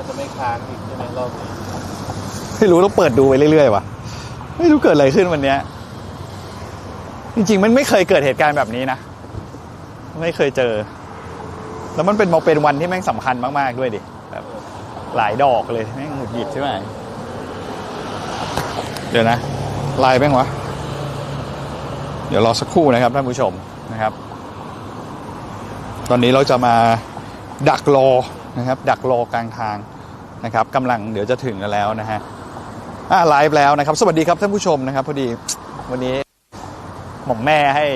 มันจะไม่ค้างอีกใช่ไหมรอบนี้ไม่รู้ต้องเปิดดูไปเรื่อยๆว่ะไม่รู้เกิดอะไรขึ้นวันเนี้ย จริงๆ มันไม่เคยเกิดเหตุการณ์แบบนี้นะ ไม่เคยเจอ แล้วมันเป็นมาเป็นวันที่แม่งสำคัญมากๆด้วยดิแบบหลายดอกเลยแม่งหงุดหงิดใช่ไหมเดี๋ยวนะลายแม่งวะ เดี๋ยวรอสักครู่นะครับท่านผู้ชมนะครับ ตอนนี้เราจะมาดักรอ นะครับ ดักรอกลางทางนะครับกำลังเดี๋ยวจะถึงกันแล้วนะฮะอ่าไลฟ์แล้วนะครับ สวัสดีครับท่านผู้ชมนะครับ พอดีวันนี้หม่อมแม่ให้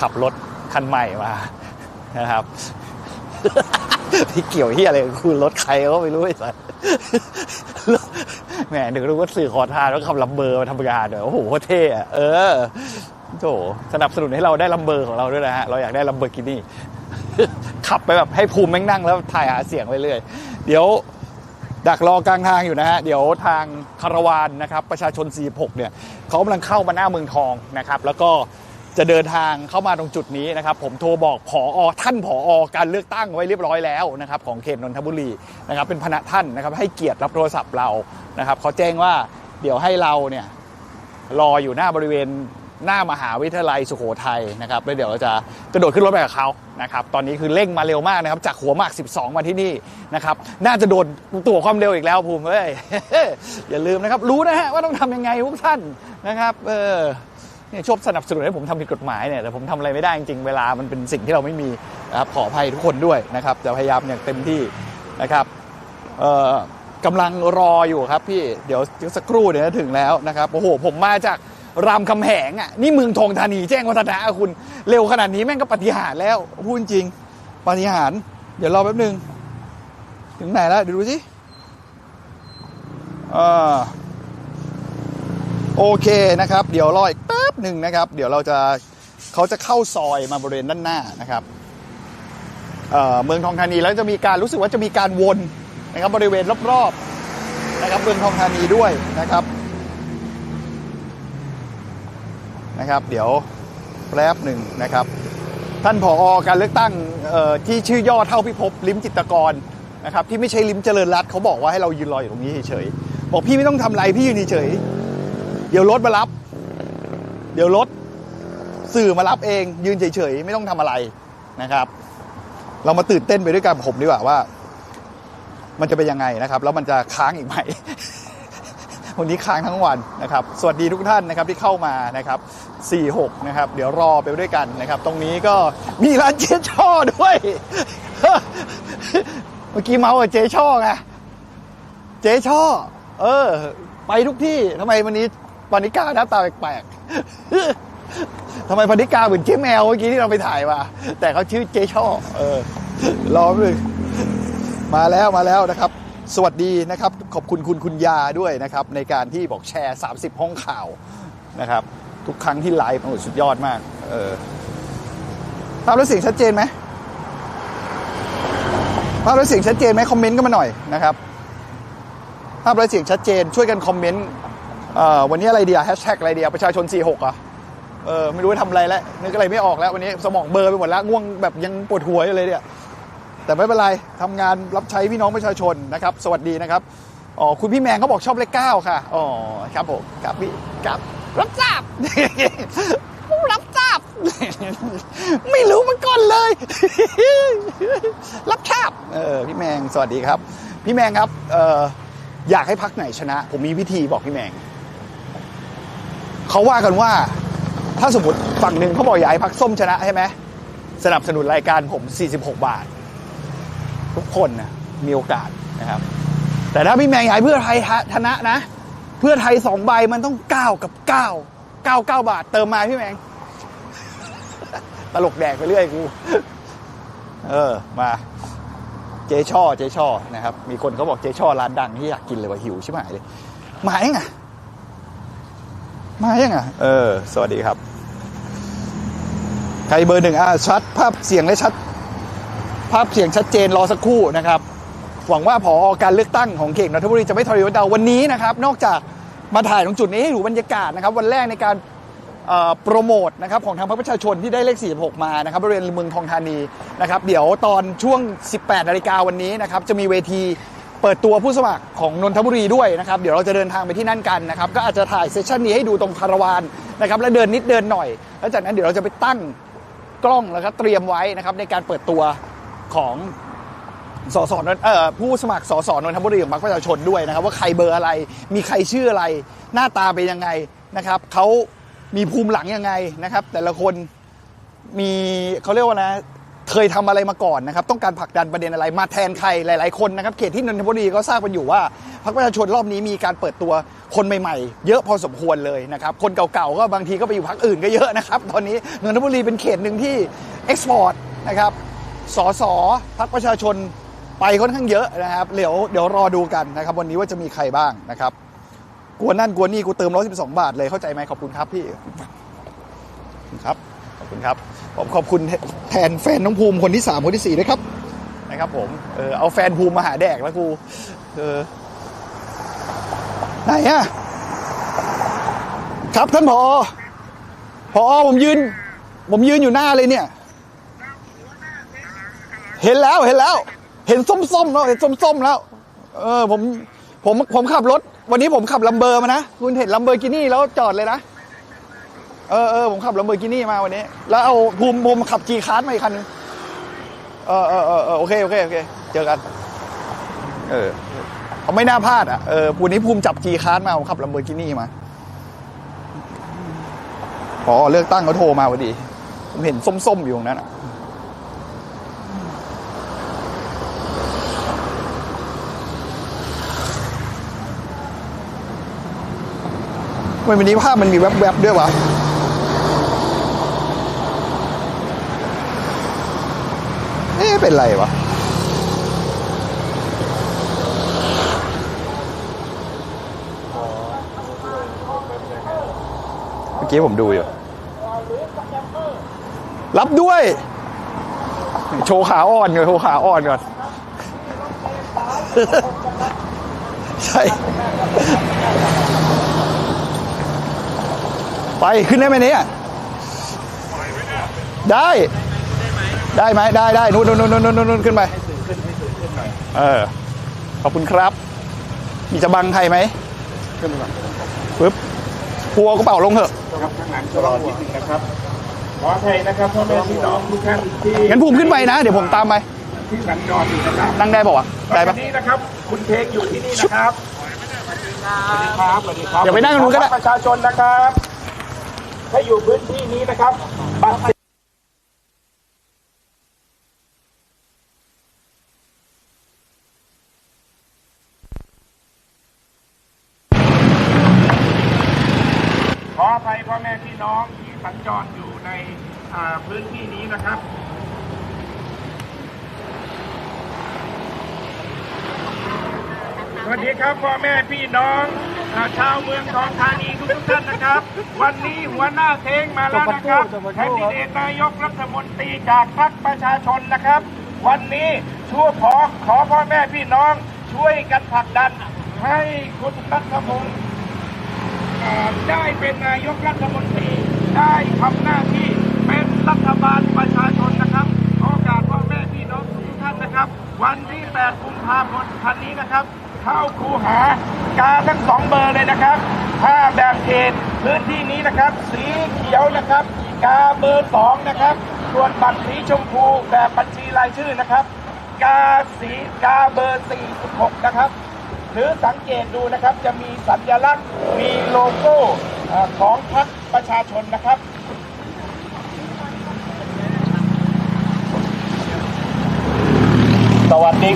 ขับรถคันใหม่มานะครับที่เกี่ยวที่อะไรคุณรถใครก็ไม่รู้ไอ้สัสแหมถึงรู้ว่าสื่อขอทานแล้วขับลัมเบอร์มาทำงานเดี๋ยวโอ้โหเท่อะเออโถสนับสนุนให้เราได้ลัมเบอร์ของเราด้วยนะฮะ เราอยากได้ลัมเบอร์กินี่ ขับไปแบบให้ภูมิแม่งนั่งแล้วถ่ายหาเสียงไปเรื่อยเดี๋ยวดักรอกลางทางอยู่นะฮะ เดี๋ยวทางคาราวานนะครับ ประชาชน 46 เนี่ยเขากำลังเข้ามาหน้าเมืองทองนะครับ แล้วก็จะเดินทางเข้ามาตรงจุดนี้นะครับ ผมโทรบอกผอท่านผอการเลือกตั้งไว้เรียบร้อยแล้วนะครับของเขตนนทบุรีนะครับ เป็นพนักท่านนะครับ ให้เกียรติรับโทรศัพท์เรานะครับเขาแจ้งว่าเดี๋ยวให้เราเนี่ยรออยู่หน้าบริเวณ หน้ามหาวิทยาลัยสุโขทัยนะครับแล้วเดี๋ยวเราจะกระโดดขึ้นรถไปกับเขานะครับตอนนี้คือเร่งมาเร็วมากนะครับจากหัวหมาก 12 มาที่นี่นะครับน่าจะโดนตัวความเร็วอีกแล้วภูมิเอ้ยอย่าลืมนะครับรู้นะฮะว่าต้องทำยังไงทุกท่านนะครับเออเนี่ยชอบสนับสนุนให้ผมทำผิดกฎหมายเนี่ยแต่ผมทำอะไรไม่ได้จริงๆเวลามันเป็นสิ่งที่เราไม่มีนะครับขออภัยทุกคนด้วยนะครับจะพยายามอย่างเต็มที่นะครับเอ่อกำลังรออยู่ครับพี่เดี๋ยวสักครู่เดี๋ยวถึงแล้วนะครับโอ้โหผมมาจาก รามคำแหงอะนี่เมืองทองธานีแจ้งวัฒนะคุณ เร็วขนาดนี้แม่งก็ปฏิหารแล้ว พูดจริง ปฏิหาร เดี๋ยวรอแป๊บหนึง ถึงไหนแล้วเดี๋ยวดูสิอ่าโอเคนะครับ เดี๋ยวรออีกแป๊บหนึ่งนะครับ เดี๋ยวเราจะเขาจะเข้าซอยมาบริเวณด้านหน้านะครับเมืองทองธานีแล้วจะมีการรู้สึกว่าจะมีการวนนะครับบริเวณรอบๆนะครับเมืองทองธานีด้วยนะครับ นะครับ เดี๋ยวแป๊บหนึ่งนะครับ ท่านผอการเลือกตั้งที่ชื่อย่อเท่าพิภพลิมจิตกรนะครับที่ไม่ใช่ลิมเจริญรัตเขาบอกว่าให้เรายืนรออยู่ตรงนี้เฉยๆบอกพี่ไม่ต้องทำอะไรพี่ยืนเฉยเดี๋ยวรถมารับ เดี๋ยวรถสื่อมารับเอง ยืนเฉยๆไม่ต้องทำอะไรนะครับ เรามาตื่นเต้นไปด้วยกันผมดีกว่าว่า มันจะเป็นยังไงนะครับ แล้วมันจะค้างอีกไหม วันนี้ค้างทั้งวันนะครับ สวัสดีทุกท่านนะครับที่เข้ามานะครับ 46 นะครับ เดี๋ยวรอไปด้วยกันนะครับ ตรงนี้ก็มีร้านเจ๊ช่อด้วย เมื่อกี้เมาส์กับเจ๊ช่อไง เจ๊ช่อ เออ ไปทุกที่ทำไมวันนี้ปานิกาหน้าตาแปลกๆทำไมปานิกาเหมือนเจ๊แมวเมื่อกี้ที่เราไปถ่ายมา แต่เขาชื่อเจ๊ช่อ เออ รอเลยมาแล้วมาแล้วนะครับ สวัสดีนะครับ ขอบคุณคุณคุณยาด้วยนะครับ ในการที่บอกแชร์ 30 ห้องข่าวนะครับ ทุกครั้งที่ไลฟ์โอ้สุดยอดมาก เออภาพและเสียงชัดเจนไหมภาพและเสียงชัดเจนไหมคอมเมนต์ก็มาหน่อยนะครับ ภาพและเสียงชัดเจน ช่วยกันคอมเมนต์เอ่อวันนี้อะไรเดียแฮชแท็กอะไรเดียประชาชน 46อะเออไม่รู้ว่าทำอะไรแล้วนึกอะไรไม่ออกแล้ววันนี้สมองเบลอร์ไปหมดแล้วง่วงแบบยังปวดหัวอยู่เลยเนี่ย แต่ไม่เป็นไรทำงานรับใช้พี่น้องประชาชนนะครับ สวัสดีนะครับอ๋อคุณพี่แมงเขาบอกชอบเลขเก้าค่ะอ๋อครับผมครับพี่ครับรับทราบรับทราบ ไม่รู้มันก่อนเลย รับทราบเออพี่แมงสวัสดีครับ พี่แมงครับเอ่ออยากให้พักไหนชนะ ผมมีวิธีบอกพี่แมงเขาว่ากันว่า ถ้าสมมติฝั่งหนึ่งเขาบอกอยากให้พักส้มชนะใช่ไหมสนับสนุนรายการผม 46 บาท ทุกคนนะมีโอกาสนะครับ แต่ถ้าพี่แมงอยากให้เพื่อไทยชนะนะ เพื่อไทยสองใบมันต้อง9กับ9 9 9บาท เติมมาพี่แมง ตลกแดกไปเรื่อยกูเออมาเจช่อเจช่อนะครับ มีคนเขาบอกเจช่อร้านดังที่อยากกินเลยว่าหิวใช่ไหมเลยมายังไงมายังไงเออ สวัสดีครับ ใครเบอร์หนึ่งอะชัดภาพเสียงและชัด ภาพเสียงชัดเจนรอสักครู่นะครับ หวังว่าผอการเลือกตั้งของเขตนนทบุรีจะไม่ทรยศเราวันนี้นะครับ นอกจากมาถ่ายตรงจุดนี้ให้ดูบรรยากาศนะครับ วันแรกในการโปรโมทนะครับของทางพรรคประชาชนที่ได้เลข 46 มานะครับบริเวณเมืองทองธานีนะครับเดี๋ยวตอนช่วง 18นาฬิกาวันนี้นะครับจะมีเวทีเปิดตัวผู้สมัครของนนทบุรีด้วยนะครับเดี๋ยวเราจะเดินทางไปที่นั่นกันนะครับก็อาจจะถ่ายเซสชันนี้ให้ดูตรงคาราวานนะครับแล้วเดินนิดเดินหน่อย แล้วจากนั้นเดี๋ยวเราจะไปตั้งกล้องแล้วก็เตรียมไว้นะครับในการเปิดตัว ของสสนนเอ่อผู้สมัครสสนนทบุรีของพรรคประชาชนด้วยนะครับ ว่าใครเบอร์อะไร มีใครชื่ออะไร หน้าตาเป็นยังไงนะครับเขามีภูมิหลังยังไงนะครับ แต่ละคนมีเขาเรียกว่านะเคยทำอะไรมาก่อนนะครับ ต้องการผลักดันประเด็นอะไรมาแทนใครหลาย ๆ คนนะครับเขตที่นนทบุรีก็ทราบกันอยู่ว่าพรรคประชาชนรอบนี้มีการเปิดตัวคนใหม่ ๆ เยอะพอสมควรเลยนะครับ คนเก่า ๆ ก็บางทีก็ไปอยู่พรรคอื่นก็เยอะนะครับ ตอนนี้นนทบุรีเป็นเขตหนึ่งที่เอ็กซ์พอร์ตนะครับ สสพักประชาชนไปค่อนข้างเยอะนะครับเดี๋ยวเดี๋ยวรอดูกันนะครับ วันนี้ว่าจะมีใครบ้างนะครับกลัวนั่นกลัวนี่กูเติม112บาทเลยเข้าใจไหมขอบคุณครับพี่ครับขอบคุณครับผมขอบคุณแทนแฟนน้องภูมิคนที่3คนที่4ด้วยครับนะครับผมเออเอาแฟนภูมิมาหาแดกแล้วกูเออไหนอะครับท่านพอพอผมยืน ผมยืนอยู่หน้าเลยเนี่ย เห็นแล้วเห็นแล้ว เห็นส้มๆแล้วเห็นส้มๆแล้ว เออผมผมผมขับรถ วันนี้ผมขับลัมเบอร์มานะคุณเห็นลัมเบอร์กินี่แล้วจอดเลยนะเออเออผมขับลัมเบอร์กินี่มาวันนี้ แล้วเอาภูมิภูมิขับจีคาร์ดมาอีกคันนึงเออเออเออโอเคโอเคโอเคเจอกัน เออเขาไม่น่าพลาดอะเออวันนี้ภูมิจับจีคาร์ดมาผมขับลัมเบอร์กินี่มาพอเลือกตั้งเขาโทรมาพอดี ผมเห็นส้มๆอยู่ตรงนั้นอะ ทำไมวันนี้ภาพมันมีแวบๆด้วยวะเอ๊ะเป็นไรวะเมื่อกี้ผมดูอยู่ รับด้วย โชว์ขาอ่อนก่อนโชว์ขาอ่อนก่อน ใช่ ไปขึ้นได้ไหมเนี่ยได้ได้ไหมได้ได้นู่นนู่นนู่นนู่นนู่นขึ้นไปเออขอบคุณครับ มีจะบังใครไหมขึ้นไปก่อนปึ๊บพัวกระเป๋าลงเถอะครับข้างหลังชะลอนิดนึงนะครับขออภัยนะครับพ่อแม่พี่น้องทุกท่านที่งั้นภูมิขึ้นไปนะ เดี๋ยวผมตามไปที่สัญจรอยู่นะครับนั่งได้ป่าวะได้ปะวันนี้นะครับ คุณเทคอยู่ที่นี่นะครับสวัสดีครับสวัสดีครับเดี๋ยวไปนั่งกันนู้นก็ได้ประชาชนนะครับ ถ้าอยู่พื้นที่นี้นะครับบัตรขออภัยพ่อแม่พี่น้องที่สัญจรอยู่ในพื้นที่นี้นะครับสวัสดีครับพ่อแม่พี่น้อง ชาวเมืองทองธานีทุกทุกๆท่านนะครับ วันนี้หัวหน้าเทงมาแล้วนะครับแคนดิเดตนายกรัฐมนตรีจากพรรคประชาชนนะครับ วันนี้ช่วยขอขอพ่อแม่พี่น้องช่วยกันผลักดัน ให้คุณรัฐมนตรีเอ่อได้เป็นนายกรัฐมนตรีได้ทำหน้าที่เป็นรัฐบาลประชาชนนะครับขอโอกาสพ่อแม่พี่น้องทุกท่านนะครับ วันที่ 8 กุมภาพันธ์พันนี้นะครับ เข้าคูหากาทั้งสองเบอร์เลยนะครับถ้าแบบเขตพื้นที่นี้นะครับ สีเขียวนะครับ กาเบอร์สองนะครับ ส่วนบัตรสีชมพูแบบบัญชีรายชื่อนะครับ กาสีกาเบอร์46นะครับ หรือสังเกตดูนะครับจะมีสัญลักษณ์มีโลโก้ของพรรคประชาชนนะครับ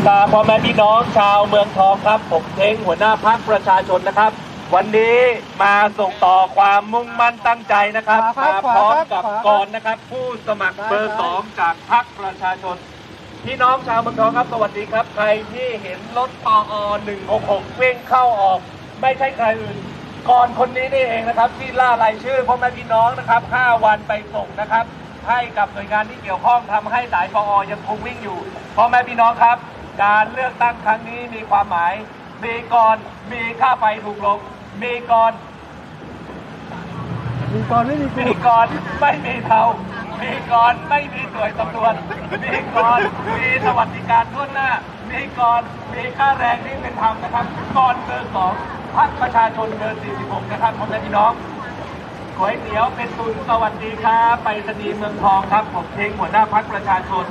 สวัสดีครับพ่อแม่พี่น้องชาวเมืองทองครับ ผมเท้งหัวหน้าพักประชาชนนะครับ วันนี้มาส่งต่อความมุ่งมั่นตั้งใจนะครับขวาครับมาพร้อมขวาครับกับขวาครับกรนะครับ ผู้สมัครเบอร์สองจากพักประชาชน พี่น้องชาวเมืองทองครับสวัสดีครับ ใครที่เห็นรถปอ166เพ่งเข้าออก ไม่ใช่ใครอื่นก่อนคนนี้นี่เองนะครับ ที่ล่ารายชื่อพ่อแม่พี่น้องนะครับ 5 วันไปส่งนะครับ ให้กับหน่วยงานที่เกี่ยวข้องทำให้สายปอยังคงวิ่งอยู่พ่อแม่พี่น้องครับ การเลือกตั้งครั้งนี้มีความหมาย มีก่อนมีค่าไฟถูกลง มีก่อน มีกรไม่มีมีกรไม่มีเทามีกรไม่มีสวยตำรวจมีกรมีสวัสดิการทั่วหน้า มีกรมีค่าแรงที่เป็นธรรมนะครับกรเบอร์สองพักประชาชนเบอร์46นะครับพ่อแม่พี่น้องก๋วยเตี๋ยวเป็นตุนสวัสดีครับไปรษณีย์เมืองทองครับ ผมเทงหัวหน้าพักประชาชน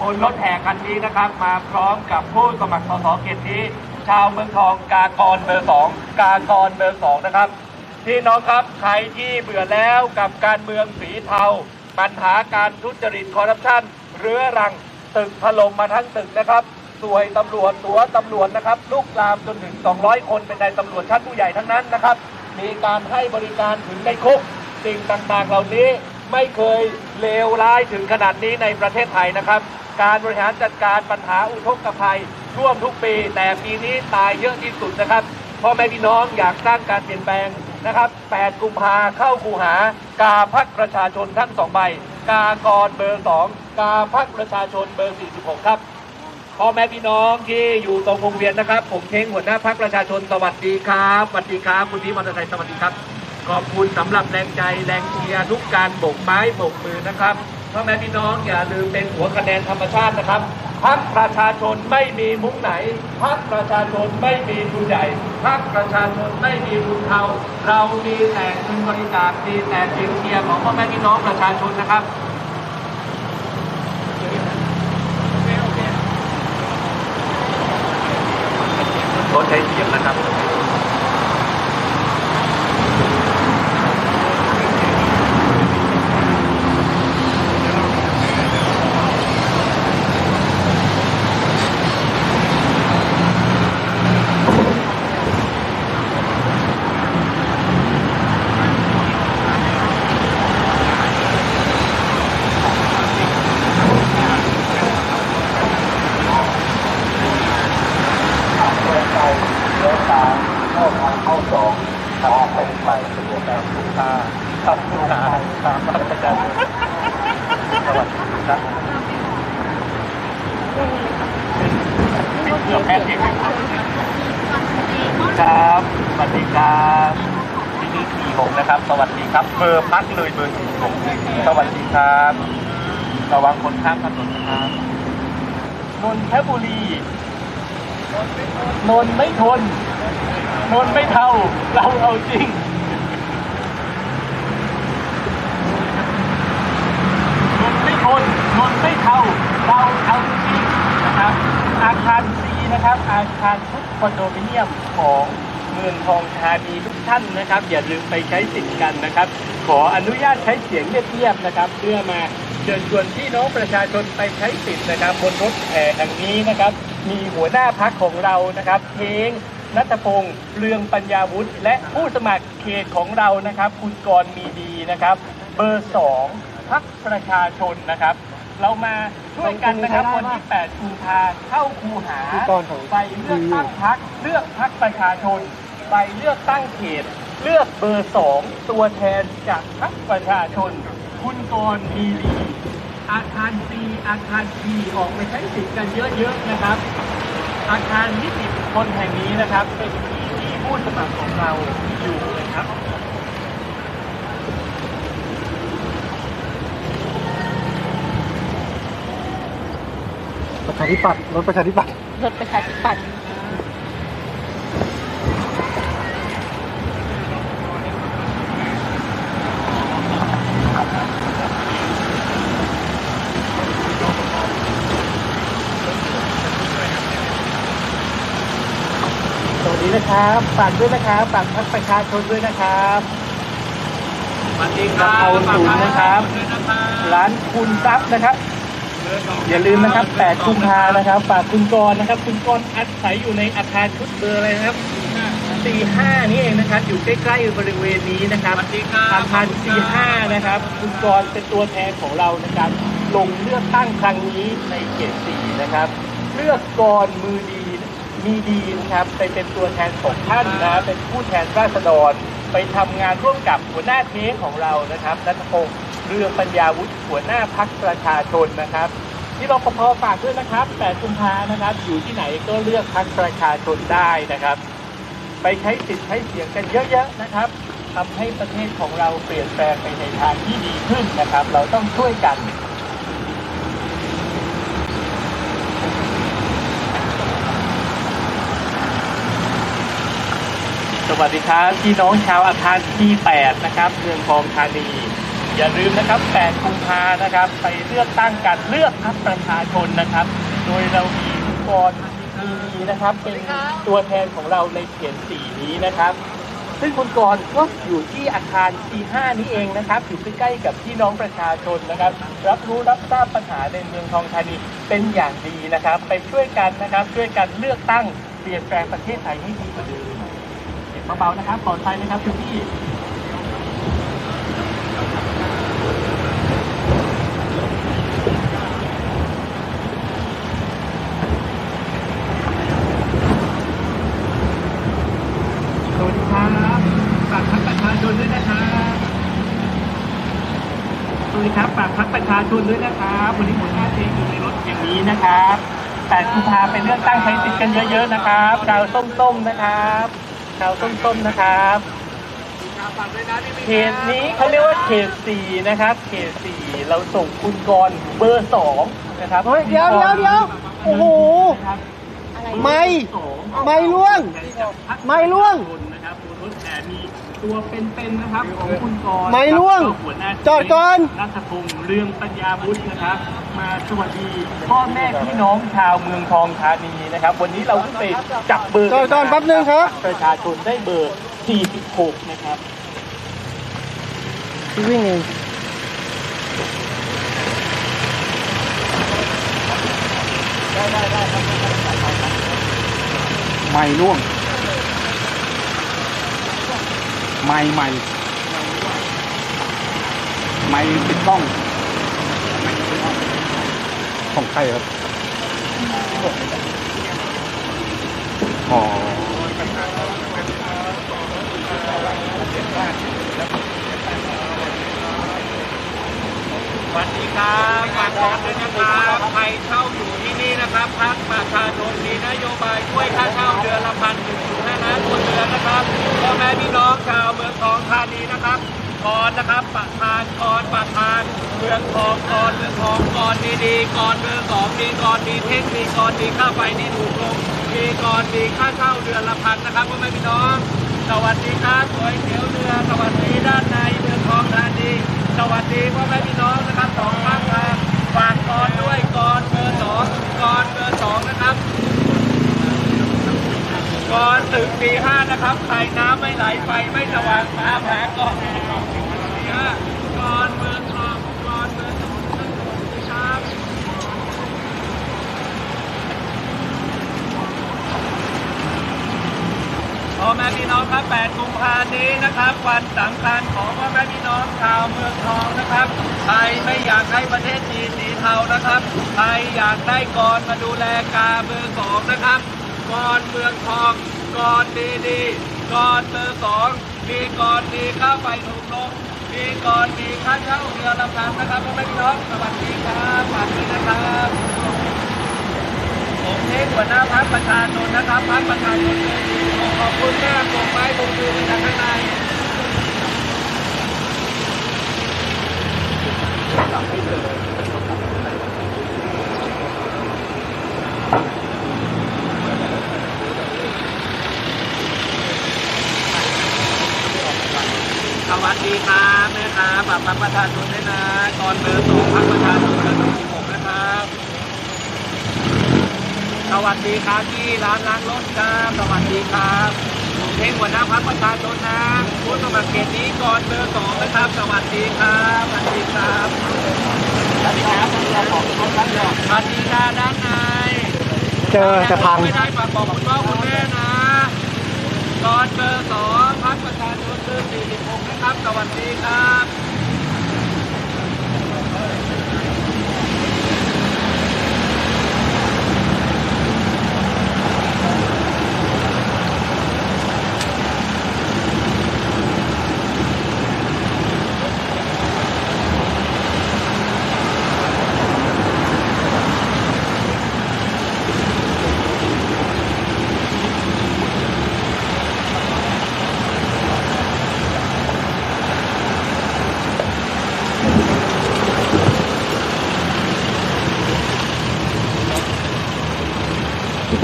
บนรถแห่คันนี้นะครับ มาพร้อมกับผู้สมัครสสเขตนี้ ชาวเมืองทองกากรเบอร์สองกากรเบอร์สองนะครับพี่น้องครับใครที่เบื่อแล้วกับการเมืองสีเทา ปัญหาการทุจริตคอร์รัปชันเรื้อรังตึกถล่มมาทั้งตึกนะครับสวยตำรวจตัวตำรวจนะครับลุกลามจนถึง 200 คนเป็นนายตำรวจชั้นผู้ใหญ่ทั้งนั้นนะครับ มีการให้บริการถึงในคุกสิ่งต่างๆเหล่านี้ไม่เคยเลวร้ายถึงขนาดนี้ในประเทศไทยนะครับ การบริหารจัดการปัญหาอุทกภัยท่วมทุกปี แต่ปีนี้ตายเยอะที่สุดนะครับพ่อแม่พี่น้องอยากสร้างการเปลี่ยนแปลงนะครับ 8 กุมภาเข้าคูหากาพักประชาชนทั้งสองใบ กากรเบอร์สองกาพักประชาชนเบอร์ 46 ครับพ่อแม่พี่น้องที่อยู่ตรงวงเวียนนะครับ ผมเท้งหัวหน้าพักประชาชนสวัสดีครับสวัสดีครับคุณพี่มอเตอร์ไซค์สวัสดีครับ ขอบคุณสำหรับแรงใจแรงเชียร์ทุกการโบกไม้โบกมือนะครับ พ่อแม่พี่น้องอย่าลืมเป็นหัวคะแนนธรรมชาตินะครับพักประชาชนไม่มีมุ้งไหนพักประชาชนไม่มีทุนใหญ่พักประชาชนไม่มีทุนเทาเรามีแต่เงินบริจาคมีแต่เสียงเชียร์ของพ่อแม่พี่น้องประชาชนนะครับรถใช้เสียงนะครับ เลี้ยวซ้ายเลี้ยวซ้ายเข้าทางเข้าสองทางตรงไปสะดวกแบบทุกทางขับทุกทางตามมาประจำสวัสดีครับเกือบแพ้ทีครับ สวัสดีครับที่นี่สี่หกนะครับ สวัสดีครับ เบอร์พักเลยเบอร์สี่หกสวัสดีครับ ระวังคนข้ามถนนนะครับนนทบุรีนนไม่ทน นนไม่เท่า เราเอาจริงนนไม่ทน นนไม่เท่า เราเอาจริงนะครับอาคาร นะครับอาคารทุกคอนโดมิเนียมของเมืองทองธานีทุกท่านนะครับ อย่าลืมไปใช้สิทธิ์กันนะครับ ขออนุญาตใช้เสียงเงียบๆนะครับ เพื่อมาเชิญชวนพี่น้องประชาชนไปใช้สิทธิ์นะครับ บนรถแห่แห่งนี้นะครับ มีหัวหน้าพักของเรานะครับเทงนัทพงศ์เรืองปัญญาวุฒิและผู้สมัครเขตของเรานะครับ คุณกรณ์มีดีนะครับ เบอร์สองพักประชาชนนะครับ เรามาช่วยกันนะครับวันที่ 8 กุมภาเข้าคูหาไปเลือกตั้งพักเลือกพักประชาชน ไปเลือกตั้งเขต เลือกเบอร์สองตัวแทนจากพักประชาชน คุณกรณ์มีดีอาคารซีอาคารทีออกไปใช้สิทธิ์กันเยอะๆนะครับ อาคารนิติบุคคลแห่งนี้นะครับ เป็นที่ที่ผู้สมัครของเราอยู่นะครับ ประชาธิปัตย์รถประชาธิปัตย์รถประชาธิปัตย์สวัสดีนะครับฝากด้วยนะครับฝากพักประชาชนด้วยนะครับสวัสดีครับเอาศูนย์นะครับ ร้านคุณทรัพย์นะครับ อย่าลืมนะครับ8กุมภานะครับ ฝากคุณกรณ์นะครับ คุณกรณ์อาศัยอยู่ในอาคารชุดเบอร์อะไรนะครับ45นี่เองนะครับ อยู่ใกล้ๆบริเวณนี้นะครับสวัสดีครับอาคาร45นะครับ คุณกรณ์เป็นตัวแทนของเรานะครับลงเลือกตั้งครั้งนี้ในเขต4นะครับ เลือกกรมือดีมีดีนะครับไปเป็นตัวแทนของท่านนะเป็นผู้แทนราษฎร ไปทำงานร่วมกับหัวหน้าเทงของเรานะครับนัทพงศ์ เรืองปัญญาวุฒิหัวหน้าพักประชาชนนะครับที่รปภฝากด้วยนะครับ8กุมภานะครับ อยู่ที่ไหนก็เลือกพักประชาชนได้นะครับ ไปใช้สิทธิ์ใช้เสียงกันเยอะๆนะครับทำให้ประเทศของเราเปลี่ยนแปลงไปในทางที่ดีขึ้นนะครับ เราต้องช่วยกันสวัสดีครับพี่น้องชาวอาคารที่ 8 นะครับเมืองทองธานี อย่าลืมนะครับ 8 กุมภานะครับ ไปเลือกตั้งกันเลือกพรรคประชาชนนะครับ โดยเรามีทุกคนมีนะครับ เป็นตัวแทนของเราในเขียนสีนี้นะครับ ซึ่งคุณกรณ์ก็อยู่ที่อาคาร T5 นี้เองนะครับอยู่ใกล้ๆกับพี่น้องประชาชนนะครับ รับรู้รับทราบปัญหาในเมืองทองธานีเป็นอย่างดีนะครับ ไปช่วยกันนะครับ ช่วยกันเลือกตั้งเปลี่ยนแปลงประเทศไทยให้ดีกว่าเดิมเก็บเบาๆนะครับปลอดภัยนะครับคุณพี่ สวัสดีครับฝากพักประชาชนด้วยนะครับสวัสดีครับฝาก พักประชาชนด้วยนะครับวันนี้หัวหน้าเทอยู่ในรถอย่างนี้นะครับแต่กุมภาไปเลือกตั้งใช้สิทธิ์กันเยอะๆนะครับชาวส้มๆนะครับชาวส้มๆนะครับเขตนี้เขาเรียกว่าเขตสี่นะครับ เขตสี่เราส่งคุณกรณ์เบอร์สองนะครับเฮ้ยเดี๋ยวเดี๋ยวเดี๋ยวโอ้โหนะครับไม่สองไม่ล่วง ไม่ล่วงนะครับบนรถแต่มี ตัวเป็นๆนะครับของคุณกรณ์ไม่ล่วงหัวหน้าจอดก่อน รัฐพงษ์เรืองปัญญาบุตรนะครับ มาสวัสดีพ่อแม่พี่น้องชาวเมืองทองธานีนะครับ วันนี้เราไปจับเบอร์จอดก่อนแป๊บนึงครับ ประชาชนได้เบอร์ 46 นะครับพี่วิ่งเองไม่ล่วง ไม่ไม่ไม่ติดกล้องของใครครับอ๋อ สวัสดีครับฝากบอกด้วยนะครับใครเช่าอยู่ที่นี่นะครับพักประชาชนมีนโยบายช่วยค่าเช่าเดือนละพันถึงห้าล้านคนเดือนนะครับพ่อแม่พี่น้องชาวเมืองทองธานีนะครับก่อนนะครับประธานก่อนประธานเมืองทองก่อนเมืองทองก่อนดีๆก่อนเบอร์สองมีก่อนดีเทคมีก่อนดีค่าไฟนี่ถูกลงมีก่อนดีค่าเช่าเดือนละพันนะครับพ่อแม่พี่น้อง สวัสดีครับสวยเขียวเรือสวัสดีด้านในเมืองทองธานีสวัสดีพ่อแม่พี่น้องนะครับสองข้างทางฝากกอนด้วยกอนเบอร์สองกอนเบอร์สองนะครับก่อนถึง ทับใครน้ำไม่ไหลไฟไม่สว่างตามหาก่อนก่อนเบอร์สองก่อนเบอร์สองครับพ่อแม่พี่น้องครับ 8 กุมภานี้นะครับ วันสำคัญของพ่อแม่พี่น้องชาวเมืองทองนะครับใครไม่อยากให้ประเทศจีนสีเทานะครับใครอยากได้กรมาดูแลกาเบอร์สองนะครับกรเมืองทอง กรดีดีกรเบอร์สองมีกรดีค่าไฟถูกลงมีกรดีค่าเช่าเดือละพันนะครับพ่อแม่พี่น้องสวัสดีครับฝากด้วยนะครับผมเทศหัวหน้าพักประชาชนนะครับพักประชาชนขอบคุณแม่ปกไม้ปกมือมาจากข้างใน สวัสดีครับแม่ครับฝากพักประชาชนด้วยนะตอนเบอร์สองพักประชาชนเบอร์สิบหกนะครับ สวัสดีครับที่ร้านล้างรถครับสวัสดีครับผมเทงหัวหน้าพักประชาชนนะผู้สมัครเขตนี้ก่อนเบอร์สองนะครับ สวัสดีครับสวัสดีครับสวัสดีครับเราบอกครับสวัสดีค่ะด้านในเจอจะพังไม่ได้ฝากบอกคุณพ่อคุณแม่นะ ก่อนเบอร์สองพักประชาชนเบอร์สี่สิบหกนะครับ สวัสดีครับ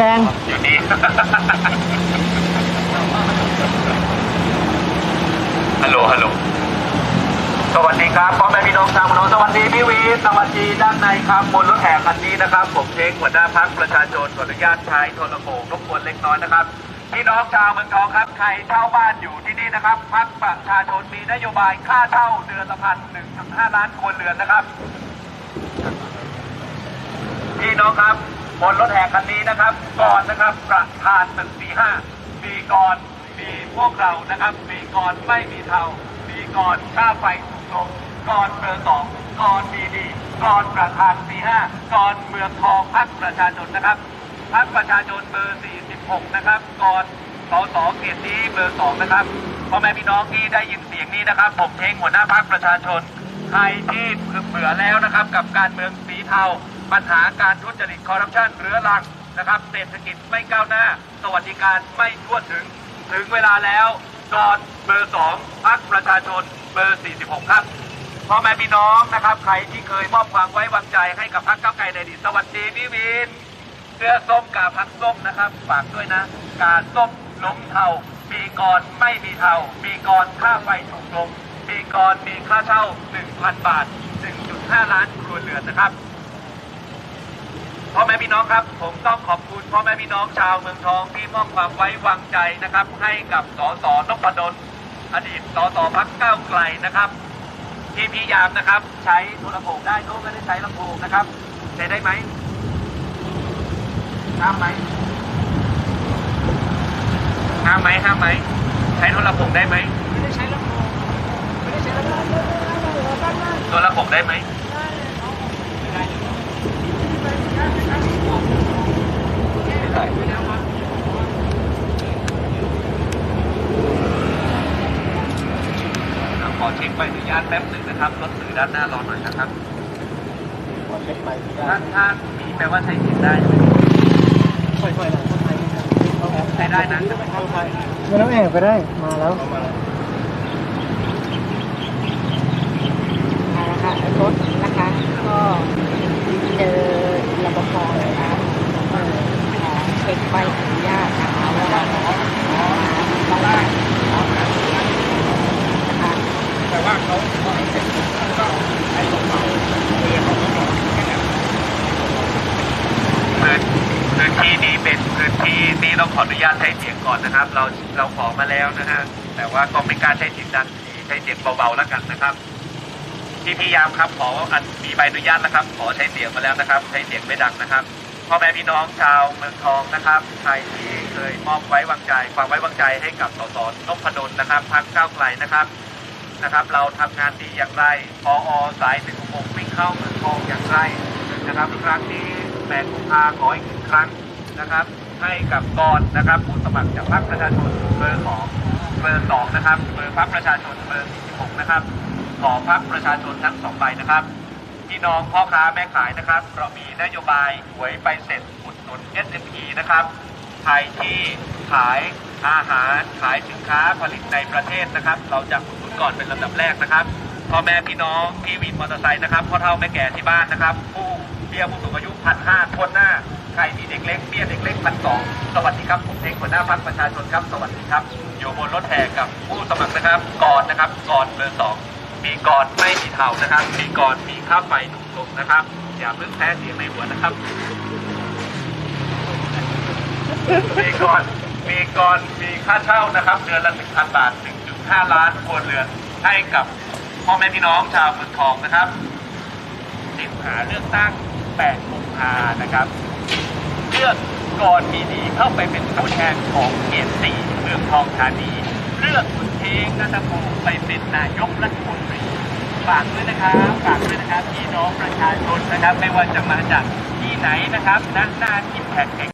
ดงอยู่นี่ฮัลโหลฮัลโหลสวัสดีครับพ่อแม่พี่น้องชาวเมืองนนท์สวัสดีพี่วีสวัสดีด้านในครับบนรถแห่คันนี้นะครับ ผมเช้งหัวหน้าพักประชาชนขออนุญาตใช้โทรโขงรบกวนเล็กน้อยนะครับพี่น้องชาวเมืองทองครับใครเช่าบ้านอยู่ที่นี่นะครับพักประชาชนมีนโยบายค่าเช่าเดือนละพันหนึ่งถึงห้าล้านครัวเรือนนะครับ พี่น้องครับ บนรถแห่คันนี้นะครับ ก่อนนะครับประธานตึกสี่ห้ามีก่อนมีพวกเรานะครับ มีก่อนไม่มีเทามีก่อนค่าไฟถูกลงก่อนเบอร์สองก่อนดีดีก่อนประธานสี่ห้าก่อนเมืองทองพักประชาชนนะครับพักประชาชนเบอร์46นะครับ ก่อนสสเขตนี้เบอร์สองนะครับพ่อแม่พี่น้องที่ได้ยินเสียงนี้นะครับ ผมเทงหัวหน้าพักประชาชนใครที่เบื่อแล้วนะครับ กับการเมืองสีเทา ปัญหาการทุจริตคอร์รัปชันเรื้อรังนะครับ เศรษฐกิจไม่ก้าวหน้า สวัสดิการไม่ทั่วถึง ถึงเวลาแล้วจอนเบอร์สองพักประชาชนเบอร์ 46 ครับพ่อแม่พี่น้องนะครับ ใครที่เคยมอบความไว้วางใจให้กับพักเก้าวไกลในอดีตสวัสดีพี่วินเสื้อส้มกับพักส้มนะครับ ฝากด้วยนะ การส้มล้มเทาปีก่อนไม่มีเทาปีก่อนค่าไฟถูกลงปีก่อนมีค่าเช่า 1,000 บาท 1.5 ล้านครัวเรือนนะครับ พ่อแม่พี่น้องครับ ผมต้องขอบคุณพ่อแม่พี่น้องชาวเมืองทองที่มอบความไว้วางใจนะครับ ให้กับสสนพดลอดีตสสพักก้าวไกลนะครับ ที่พยายามนะครับ ใช้โทรโขงได้โน้ไม่ได้ใช้ลำโพงนะครับใช้ได้ไหมห้ามไหมห้ามไหมห้ามไหมใช้โทรโขงได้ไหมไม่ได้ใช้ลำโพงไม่ได้ใช้ลำโพงโทรโขงได้ไหม ขอเช็คใบอนุญาตแป๊บหนึ่งนะครับรถสื่อด้านหน้ารอหน่อยนะครับถ้าถ้ามีแปลว่าใช้สิทธิ์ได้ใช่ไหมใช้ได้นะไม่ต้องแอบก็ได้มาแล้วเอาละค่ะรถนะคะก็เจอ รปภนะคะเอ่อขอเช็คใบอนุญาตนะคะว่าขอขอต้องการนะคะแต่ว่าเขาเขาให้เสร็จก็ให้ลงมาเรียนของเขาแค่นั้นพื้นพื้นที่นี้เป็นพื้นที่ที่ต้องขออนุญาตใช้เสียงก่อนนะครับ เราเราขอมาแล้วนะฮะแต่ว่าก็ไม่กล้าใช้เสียงดังใช้เสียงเบาๆแล้วกันนะครับ ที่พยายามครับขอมีใบอนุญาตนะครับ ขอใช้เสียงมาแล้วนะครับ ใช้เสียงไม่ดังนะครับพ่อแม่พี่น้องชาวเมืองทองนะครับใครที่เคยมอบไว้วางใจความไว้วางใจให้กับสสนพดลนะครับพักก้าวไกลนะครับนะครับ เราทำงานดีอย่างไรพออสายหนึ่งหกวิ่งเข้าเมืองทองอย่างไรนะครับครั้งนี้แปดกุมภาขออีกหนึ่งครั้งนะครับ ให้กับกรนะครับผู้สมัครจากพรรคประชาชนเบอร์สองเบอร์สองนะครับเบอร์พรรคประชาชนเบอร์สิบหกนะครับ ขอพรรคประชาชนทั้งสองใบนะครับพี่น้องพ่อค้าแม่ขายนะครับ เรามีนโยบายหวยไปเสร็จอุดหนุน SME นะครับใครที่ขายอาหารขายสินค้าผลิตในประเทศนะครับ เราจะอุดหนุนก่อนเป็นลำดับแรกนะครับพ่อแม่พี่น้องที่วินมอเตอร์ไซค์นะครับพ่อเฒ่าแม่แก่ที่บ้านนะครับ ผู้เบี้ยผู้สูงอายุพันห้าคนหน้าใครมีเด็กเล็กเบี้ยเด็กเล็กพันสองสวัสดีครับผมเองหัวหน้าพักประชาชนครับ สวัสดีครับ อยู่บนรถแห่กับผู้สมัครนะครับก่อนนะครับก่อนเบอร์สอง มีก่อนไม่มีเท่านะครับมีก่อนมีค่าไฟถูกลงนะครับ อย่าเพิ่งแพ้เสียงในหัวนะครับมีก่อนมีก่อนมีค่าเช่านะครับ เดือนละ 1,000 บาท 1.5 ล้านครัวเรือนให้กับพ่อแม่พี่น้องชาวเมืองทองนะครับสิงหาเลือกตั้ง8กุมภานะครับเลือกก่อนมีดีเข้าไปเป็นผู้แทนของเขตสี่เมืองทองธานี เลือกคุณเองนัทพงศ์ไปเป็นนายกรัฐมนตรีฝากด้วยนะครับฝากด้วยนะครับพี่น้องประชาชนนะครับ ไม่ว่าจะมาจากที่ไหนนะครับณหน้าที่แพคแห่ง